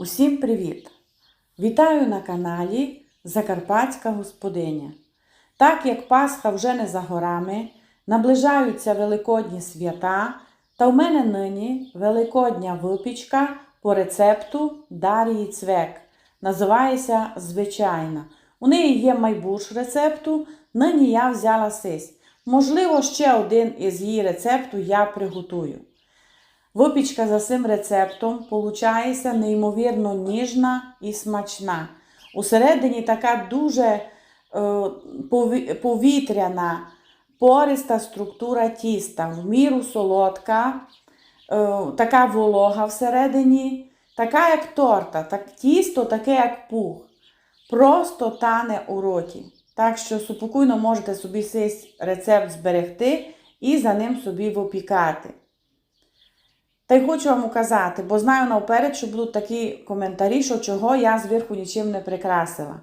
Усім привіт! Вітаю на каналі Закарпатська господиня. Так як Пасха вже не за горами, наближаються великодні свята, та в мене нині великодня випічка по рецепту Дар'ї Цвек. Називається звичайна. У неї є майбуш рецепту, нині я взяла сись. Можливо, ще один із її рецепту я приготую. Випічка за цим рецептом получається неймовірно ніжна і смачна. Усередині така дуже е, повітряна, пориста структура тіста, в міру солодка, е, така волога всередині, така як торта, так, тісто таке як пух. Просто тане у роті. Так що спокійно можете собі цей рецепт зберегти і за ним собі випікати. Та й хочу вам указати, бо знаю навперед, що будуть такі коментарі, що чого я зверху нічим не прикрасила.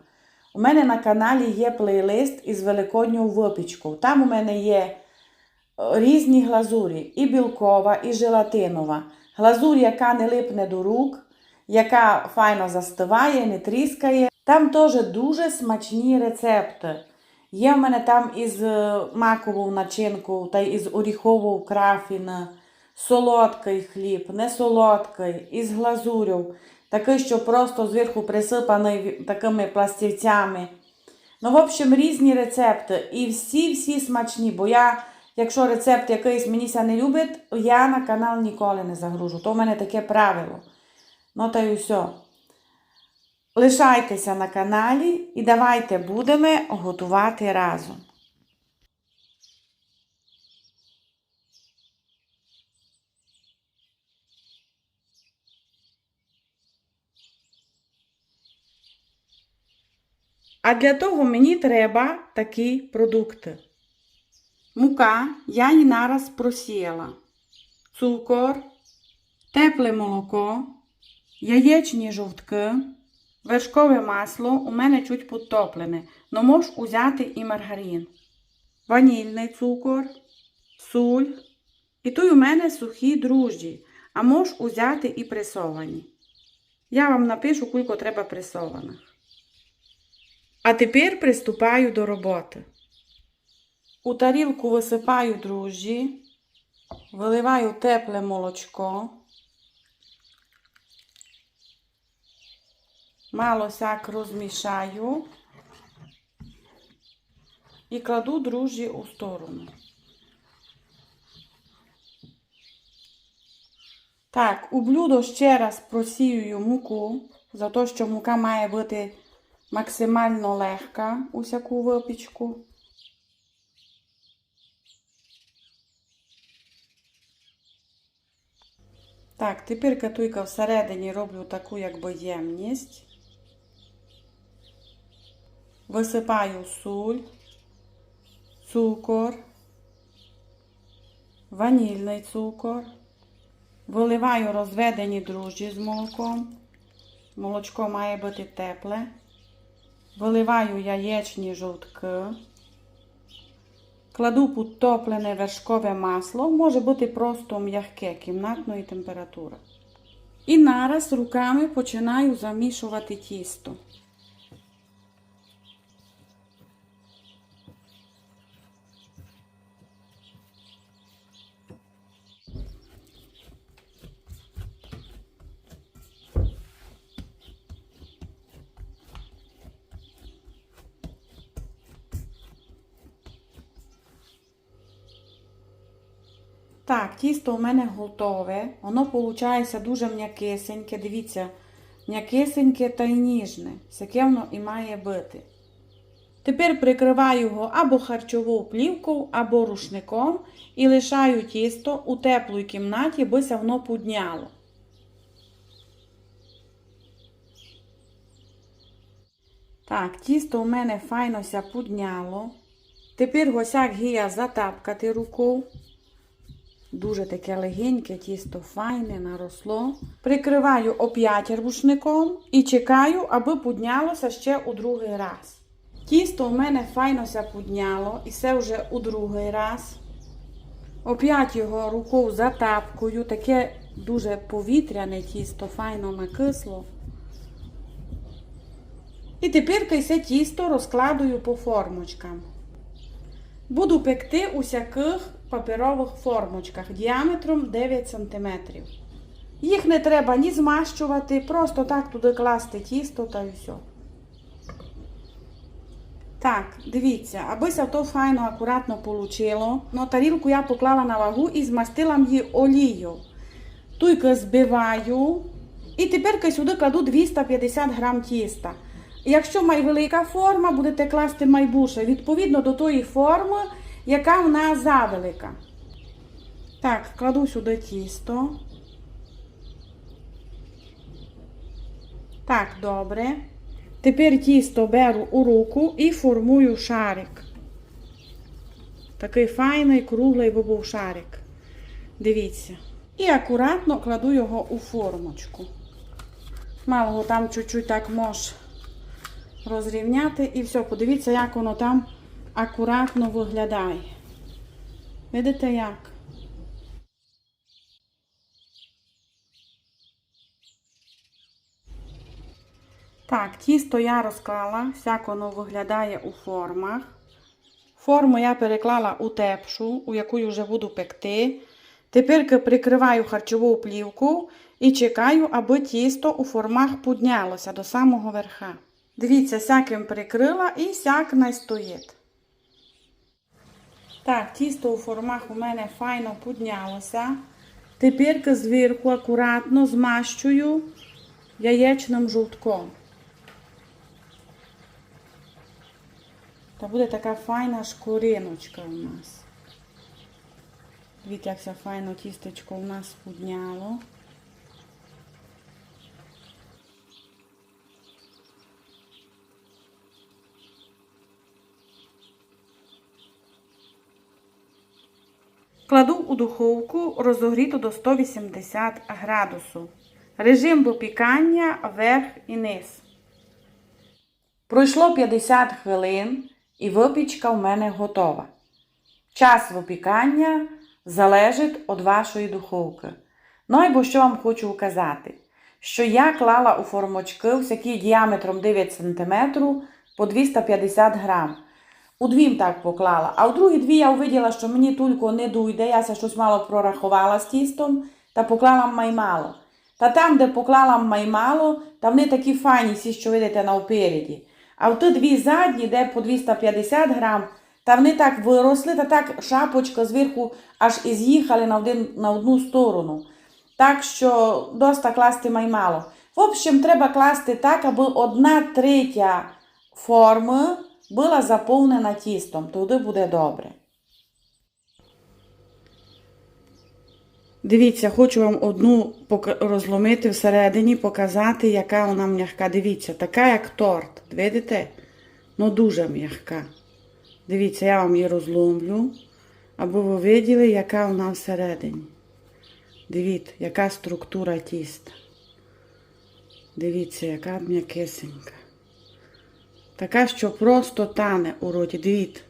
У мене на каналі є плейлист із великодньою випічкою. Там у мене є е, різні глазурі, і білкова, і желатинова. Глазурь, яка не липне до рук, яка файно застиває, не тріскає. Там теж дуже смачні рецепти. Є в мене там із е, маковою начинкою та із оріховою крафіна солодкий хліб, не солодкий, із глазурю, такий, що просто зверху присипаний такими пластівцями. Ну, в общем, різні рецепти. І всі-всі смачні. Бо я, якщо рецепт якийсь мені не любить, я на канал ніколи не загружу. То в мене таке правило. Ну та й все. Лишайтеся на каналі і давайте будемо готувати разом. А для того мені треба такі продукти. Мука я її нараз просіяла. Цукор, тепле молоко, яєчні жовтки, вершкове масло у мене чуть підтоплене, но можеш узяти і маргарин, ванільний цукор, суль. І тут у мене сухі дружджі, а можеш узяти і пресовані. Я вам напишу, кілько треба пресованих. А тепер приступаю до роботи. У тарілку висипаю дрожжі, виливаю тепле молочко, мало сяк розмішаю і кладу дрожжі у сторону. Так, у блюдо ще раз просіюю муку, за те, що мука має бути максимально легка у всяку випічку. Так, тепер катуйка всередині роблю таку якби ємність. Висипаю суль, цукор, ванільний цукор. Виливаю розведені дрожжі з молоком. Молочко має бути тепле. Виливаю яєчні жовтки. Кладу підтоплене вершкове масло, може бути просто м'яке кімнатної температури. І нараз руками починаю замішувати тісто. Так, тісто у мене готове. Воно виходить дуже м'якисеньке. Дивіться, м'якисеньке та й ніжне. Яке воно і має бути. Тепер прикриваю його або харчовою плівкою, або рушником і лишаю тісто у теплій кімнаті, бися воно підняло. Так, тісто у мене файно ся. Тепер госяк гія затапкати рукою. Дуже таке легеньке, тісто файне, наросло. Прикриваю оп'ять рушником і чекаю, аби піднялося ще у другий раз. Тісто у мене файно ся підняло, і це вже у другий раз. Оп'ять його рукою затапкую, таке дуже повітряне тісто, файно накисло. І тепер це тісто розкладую по формочкам. Буду пекти у всяких паперових формочках діаметром 9 см. Їх не треба ні змащувати, просто так туди класти тісто та і все. Так, дивіться, аби це то файно, акуратно получило. Ну, тарілку я поклала на вагу і змастила її олією. Туйка збиваю. І тепер сюди кладу 250 грам тіста. Якщо має велика форма, будете класти майбуше, відповідно до тої форми, яка в нас завелика. Так, кладу сюди тісто. Так, добре. Тепер тісто беру у руку і формую шарик. Такий файний, круглий би був шарик. Дивіться. І акуратно кладу його у формочку. Мало його там чуть-чуть так може розрівняти і все. Подивіться, як воно там акуратно виглядає. Видите як? Так, тісто я розклала, всяк воно виглядає у формах. Форму я переклала у тепшу, у яку вже буду пекти. Тепер прикриваю харчову плівку і чекаю, аби тісто у формах піднялося до самого верха. Дивіться, всяким прикрила і всяк не стоїть. Так, тісто у формах у мене файно піднялося. Тепер зверху акуратно змащую яєчним жовтком. Та буде така файна шкуриночка у нас. Дивіться, як все файно тістечко у нас підняло. Кладу у духовку розогріту до 180 градусу. Режим випікання верх і низ. Пройшло 50 хвилин і випічка в мене готова. Час випікання залежить від вашої духовки. Ну і бо що вам хочу вказати, що я клала у формочки всякі діаметром 9 см по 250 грам. У дві так поклала, а у другі дві я увиділа, що мені тільки не дойде, я щось мало прорахувала з тістом та поклала маймало. Та там, де поклала маймало, та вони такі файні, всі, що видите навпереді. А в ті дві задні, де по 250 грам, та вони так виросли, та так шапочка зверху аж і з'їхали на, один, на одну сторону. Так що доста класти маймало. В общем, треба класти так, аби одна третя форми була заповнена тістом. Тоді буде добре. Дивіться, хочу вам одну розломити всередині, показати, яка вона м'яка. Дивіться, така як торт. Видите? Ну дуже м'яка. Дивіться, я вам її розломлю, аби ви виділи, яка вона всередині. Дивіться, яка структура тіста. Дивіться, яка м'якисенька. Така, що просто тане у роті. Дивіться.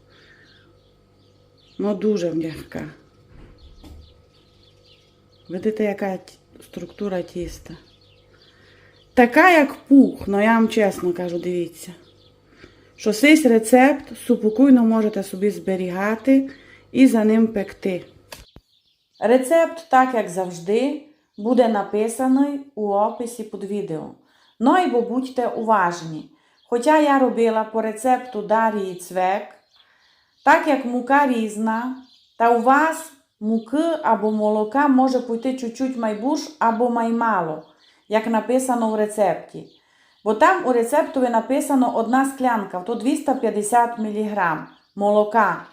Ну дуже м'яка. Видите, яка структура тіста? Така, як пух, ну я вам чесно кажу, дивіться. Що цей рецепт супокійно можете собі зберігати і за ним пекти. Рецепт, так як завжди, буде написаний у описі під відео. Ну і будьте уважні. Хоча я робила по рецепту Дарії Цвек, так як мука різна, та у вас муки або молока може пойти чуть-чуть майбуш або маймало, як написано в рецепті. Бо там у рецептові написано одна склянка, то 250 мг молока.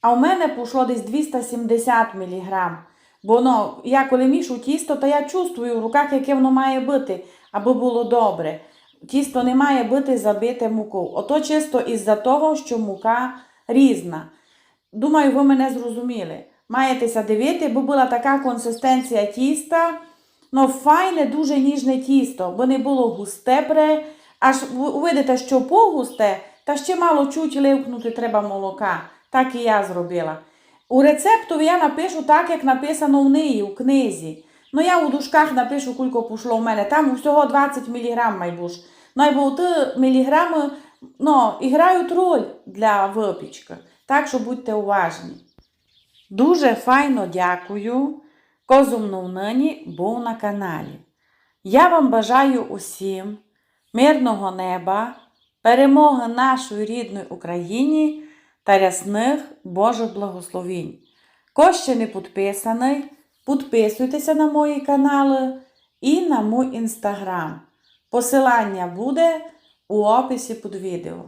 А у мене пішло десь 270 мг. Бо ну, я коли мішу тісто, то я чувствую в руках, яке воно має бути, аби було добре. Тісто не має бути забите мукою. Ото чисто із-за того, що мука різна. Думаю, ви мене зрозуміли. Маєтеся дивити, бо була така консистенція тіста. Ну, файне, дуже ніжне тісто, бо не було густе пре. Аж видите, що погусте, та ще мало чуть ливкнути треба молока. Так і я зробила. У рецептові я напишу так, як написано в неї, у книзі. Ну я у дужках напишу, кілько пішло в мене. Там всього 20 мг майбуш. Ті міліграми ну, і грають роль для випічки. Так що будьте уважні. Дуже файно дякую, козумно нині був на каналі. Я вам бажаю усім мирного неба, перемоги нашої рідної Україні та рясних Божих благословінь. Ще не підписаний, підписуйтеся на мої канали і на мій інстаграм. Посилання буде у описі під відео.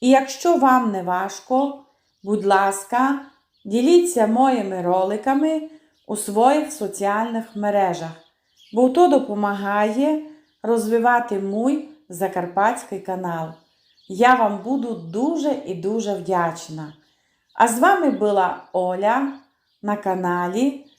І якщо вам не важко, будь ласка, діліться моїми роликами у своїх соціальних мережах, бо то допомагає розвивати мій закарпатський канал. Я вам буду дуже і дуже вдячна. А з вами була Оля на каналі